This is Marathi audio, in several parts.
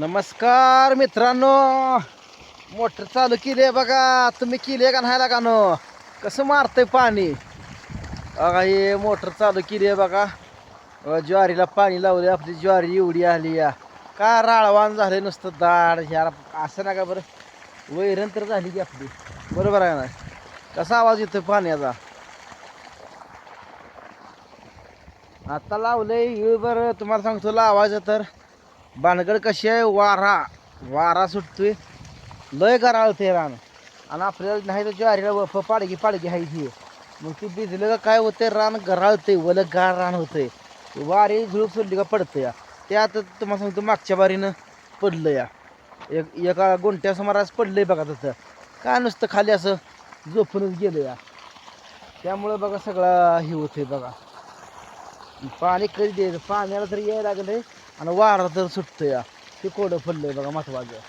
नमस्कार मित्रांनो. मोटर चालू केली आहे बघा. तुम्ही केली आहे का नाही लागा नो कसं मारतंय पाणी? बघा हे मोटर चालू केली आहे बघा. ज्वारीला पाणी लावले आपली ज्वारी एवढी आली या का राळवान झाले नुसतं दाड. ह्या असं नका बरं. वैरण तर झाली की आपली. बरोबर आहे ना कसा आवाज येतो पाण्याचा? आता लावलंय. बरं तुम्हाला सांगतो लावायचं तर. भानगड कशी आहे? वारा. वारा सुटतोय. लय गराळते रान. आणि आपल्याला नाही तर ज्वारीला वफ पाडगी पाडगी आहे ही. मग ती भिजलं का काय होतंय? रान गराळते वलं गार रान होतंय. वारी झुळूक सोडली का पडतं या ते आता तुम्हाला सांगतो मागच्या बारीनं पडलं या एक एका गोंट्या समारास पडलंय बघा तसं. काय नुसतं खाली असं झोपूनच गेलं या त्यामुळं बघा सगळा हे होतंय बघा. पाणी कधी द्यायचं? पाण्याला तरी यायला आहे आणि वारा तर सुटतं या ते कोडं पडलंय बघा महत्वाचं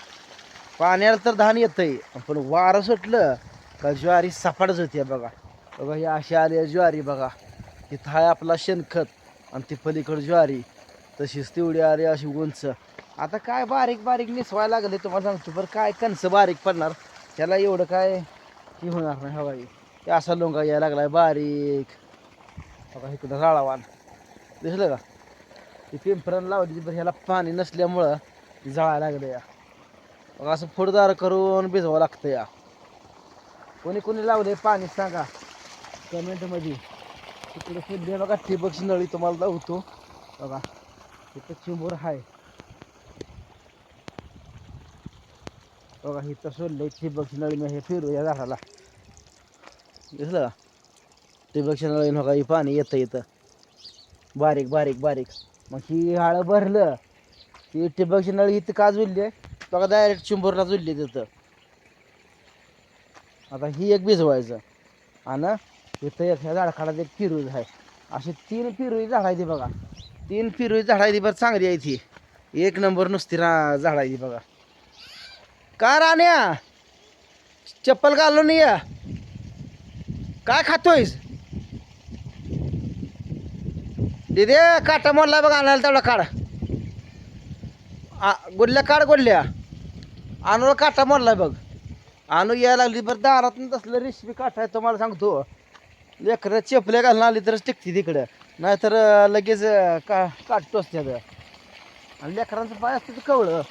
पाण्याला तर धान येतंय पण वारं सुटलं का ज्वारी सपाटच होती बघा. बघा ही अशी आली आहे ज्वारी बघा. इथं आहे आपला शेणखत आणि ती पलीकडं ज्वारी. तशीच तेवढी आली अशी उंच. आता काय बारीक बारीक निसवायला लागले तुम्हाला सांगतो बरं काय कणसं बारीक पडणार? त्याला एवढं काय हे होणार नाही हवा ते असा लोंगा यायला लागलाय बारीक. बघा इकडं राळावान. दिसलं का? ती पिंपरण लावली पण ह्याला पाणी नसल्यामुळं ती जळायला लागलं या. मग असं फुडदार करून भिजवावं लागतं या. कोणी कोणी लावले पाणी सांगा कमेंटमध्ये तिकडे फिरले बघा ठिबकची नळी तुम्हाला लावतो. बघा तिथं चिंबूर आहे बघा इथं सोडलंय ठिबकची नळी मी हे फिरू या झाडाला. दिसलं का? ठिबकच्या नळीनं बघा हे पाणी येतं येतं. बारीक बारीक बारीक. मग ही हाळं भरलं ती ठिबकची नळ इथं का जुळली आहे बघा डायरेक्ट चिंबूरला जुळली तिथं. आता ही एक भिजवायचं. आणि इथं एक ह्या झाडाखाडात एक पिरुई आहे. अशी तीन पिरूई झाड आहे ती बघा. तीन पिरूई झाड आहे ती बरं चांगली आहे ती एक नंबर नुसती रा झाड आहे ती बघा. का राण्या? चप्पल घालून या. काय खातोयस? दिदे काटा मोडला बघ आणायला तेवढा काढ. आ गुडल्या काढ गुडल्या आणूला काटा मोडला बघ. आणू यायला लागली बरं दारात तसलं रेसिपी काटा आहे तुम्हाला सांगतो. लेकरं चेपल्या घालून आली तरच टिकते तिकडं. नाहीतर लगेच का काट टोचत्यात आणि लेकरांचं पाय असतं तर कवळं.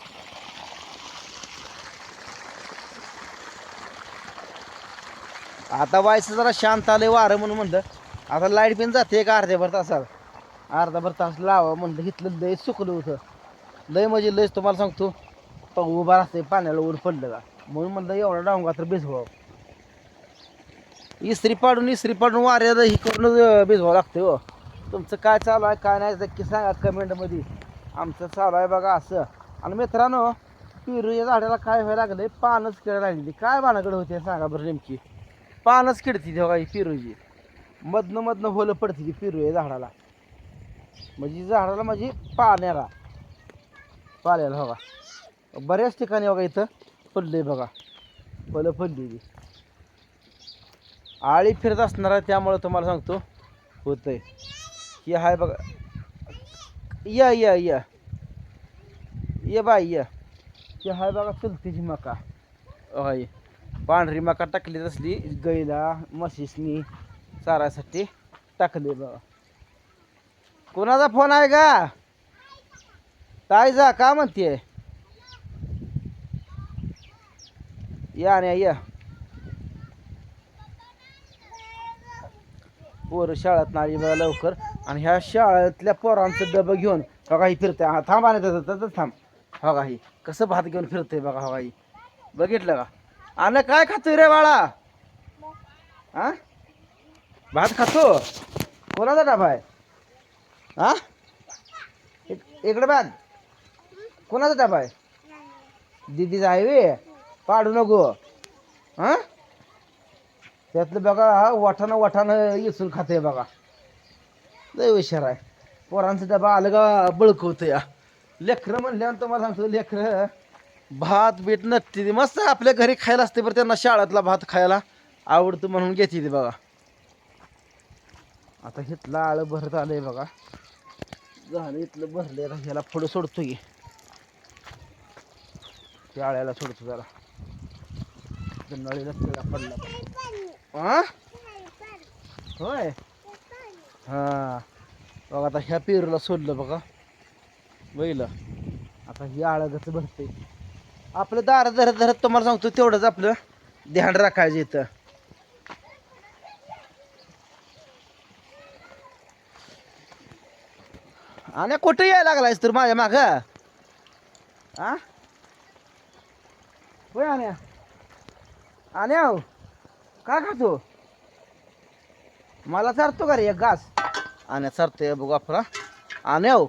आता व्हायचं जरा शांत आलं वारं म्हणून म्हणलं. आता लाइट बिन जाते एक अर्ध्याभर तासाला अर्धा भर तास लावा म्हणलं इथलं लय सुकलं होतं. लय म्हणजे लयच तुम्हाला सांगतो प- उभा असते पाण्याला ऊन पडलं का? म्हणून म्हणलं एवढा डांगा तर भिजवावं. इस्त्री पाडून इस्त्री पाडून वाऱ्याला ही करून भिजवावं लागतं हो. तुमचं काय चालू आहे काय नाही नक्की सांगा कमेंटमध्ये. आमचं चालू आहे बघा असं. आणि मित्रांनो पेरू या झाडाला काय व्हायला लागलं पानच किडायला लागली. काय बाणाकडे होते सांगा बरं नेमकी. पानच किडती तेव्हा ही पिरूची. मधनं मधनं होलं पडते की पेरू या झाडाला. म्हणजे झाडाला म्हणजे पाण्याला. पाल्याला बघा बऱ्याच ठिकाणी बघा इथं पडले बघा. फलं पडलेली. आळी फिरत असणार आहे त्यामुळं तुम्हाला सांगतो होतंय. ही हाय बघा. या या या. ये बाई या. ही हाय बघा चुलतीची मका. हाय. पांढरी मका टाकली असली गैला म्हशीसनी चारासाठी टाकली बघा. कोणाचा फोन आहे का? काय जा का म्हणते या आणि या पोरं शाळेत नाही बघा लवकर. आणि ह्या शाळेतल्या पोरांचं डबं घेऊन बघा ही फिरते हा थांब आणि तसं थांब. बघा ही कसं भात घेऊन फिरतंय बघा बघा ही बघितलं का? आणि काय खातोय रे बाळा? हा भात खातो? कोणाचा डबा आहे? हा? इकडे बघ. कोणाचा डबा आहे? दिदीचा आहे वे. पाडू नको. हा? त्यातलं बघा वाठानं वाठानं येसून खाते बघा. लय हुशार आहे. पोरांचा डबा आलं का बळकवतं या लेकरं म्हणल्यावर तुम्हाला सांगतो लेकरं भात बीट नसते मस्त आपल्या घरी खायला असते बरं त्यांना शाळेतला भात खायला. आवडतो म्हणून घेते ती बघा. आता इथलं आळं भरत आलंय बघा. झालं इथलं भरले ह्याला पुढं सोडतो की त्या आळ्याला सोडतो जरा. नळीला पिळा पडला. हा होय? हा. बघा आता ह्या पेरूला सोडलं बघा. बैल. आता ही आळगच भरते आपलं दार धरत धरत तुम्हाला सांगतो तेवढंच आपलं ध्यान राखायचं इथं. आणि कुठे यायला लागलायस तर माझ्या माग? आ? होय आण्या. आण्या हो, काय खातो? मला चारतो का रे एक घास. आण्या चरतोय बघू आपला आण्या हो,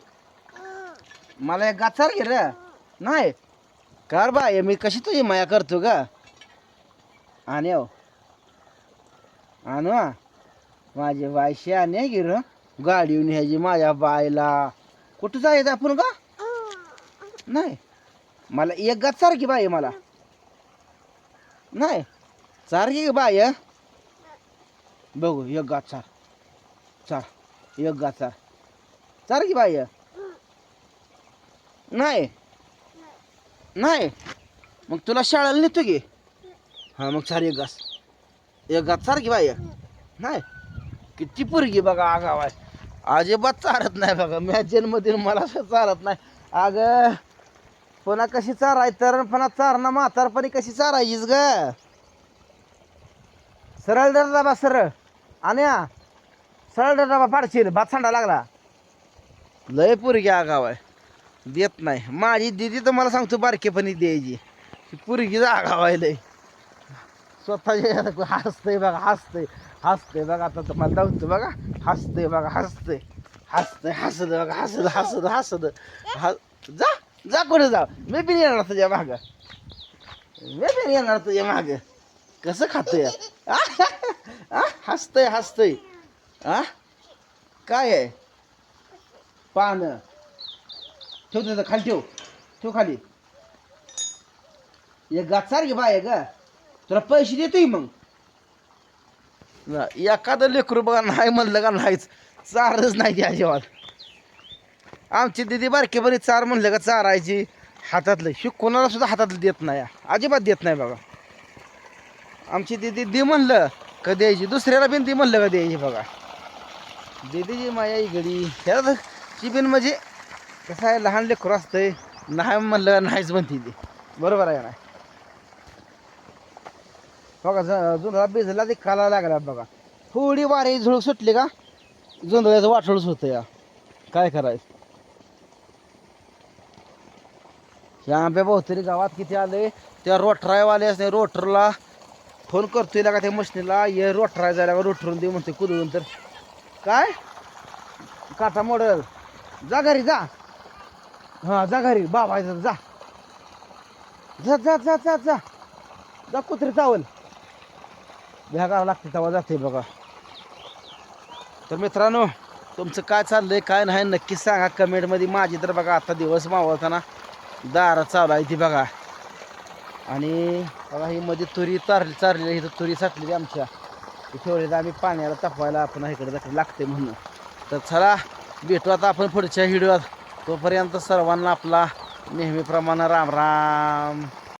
मला एक घास चार घे रे. नाही. कार बाय मी कशी तुझी माया करतो का आण्या हो. आणू माझी बायशी आण्या गिर. गाडी न्यायची माझ्या बायला. कुठं जायचं आपण का नाही. मला एक गात सारखी बाय मला. नाही. सारखी बाय बघू एक गात सार. चार एक गात चार सारखी बाय नाही. नाही. मग तुला शाळेला नेतो की? हा मग चार एक गास एक गात सारखी बाय नाही. किती पोरगी बघा आगाव आहे अजिबात चालत नाही बघा. मॅचेनमध्ये मला असं चालत नाही. अगं पुन्हा कशी चाराय तर पुन्हा चारणं म्हातारपणी कशी चारायचीच ग? सरळ डर डबा सरळ. आणि सरळ डर डबा पाडशील. भात सांडा लागला. लय पुरगी आगाव आहे. देत नाही. माझी दिदी तर मला सांगतो बारकेपणी द्यायची. ती आगाव आहे लय. स्वतःच्या हसते बघा हसते हसते बघा आता तुम्हाला दावतो बघा. हसते बघा हसते हसते हसत बघा हसत हसत हसत हस जा जा कुठे जा मी बी येणार तुझ्या माग. मी बी येणार तुझ्या माग. कसं खातोय आ? आ? हसतंय हसतंय. आ काय आहे? पान. ठेव तिथं खाली ठेव. ठेव खाली. एक गात सारखी बाय ग. तुला पैसे देतोय मग? एखादं लेकरू बघा नाही म्हणलं का नाहीच. चारच नाही त्या जेवण आमची दिदी बारके बरी चार म्हणलं का चारायची. हातातलं हे कोणाला सुद्धा हातातलं देत नाही. अजिबात देत नाही बघा. आमची दिदी दे म्हणलं का द्यायची. दुसऱ्याला बिन दी म्हणलं का द्यायची बघा. दिदीची माया इगडी ह्याची बिन म्हणजे कसं आहे लहान लेकरू असतंय. नाही म्हणलं का नाहीच म्हणते ती. बरोबर आहे ना नाही? बघा ज- जुंधळा भिजला ते काला लागला बघा. थोडी वारी झुळूक सुटली का जुंधळ्याचं वाटोळच होतं या. काय करायचं? या आंब्या बहुतरी गावात किती आले त्या रोटरायवाले असते रोटरला फोन करतोय का त्या मशनीला ये रोटराय जायला का रोटरून दे म्हणते कुदळून तर. काय? काटा मॉडेल. जा घरी जा. हां जा घरी. बाबा आहे जा. जा जा जा जा जा. जा कुत्री चावल. ह्या करावं लागते तेव्हा जाते बघा. तर मित्रांनो तुमचं काय चाललंय काय नाही नक्की सांगा कमेंटमध्ये माझी तर बघा आता दिवस मावळताना दारा चालू आहे ती बघा. आणि बघा ही मध्ये तुरी चारली चारलेली इथं तुरी साठलेली आमच्या. ठेवलेलं आम्ही पाण्याला तापवायला आपण इकडे जाकडे लागते म्हणून. तर चला भेटू आता आपण पुढच्या व्हिडिओत तोपर्यंत सर्वांना आपला नेहमीप्रमाणे राम राम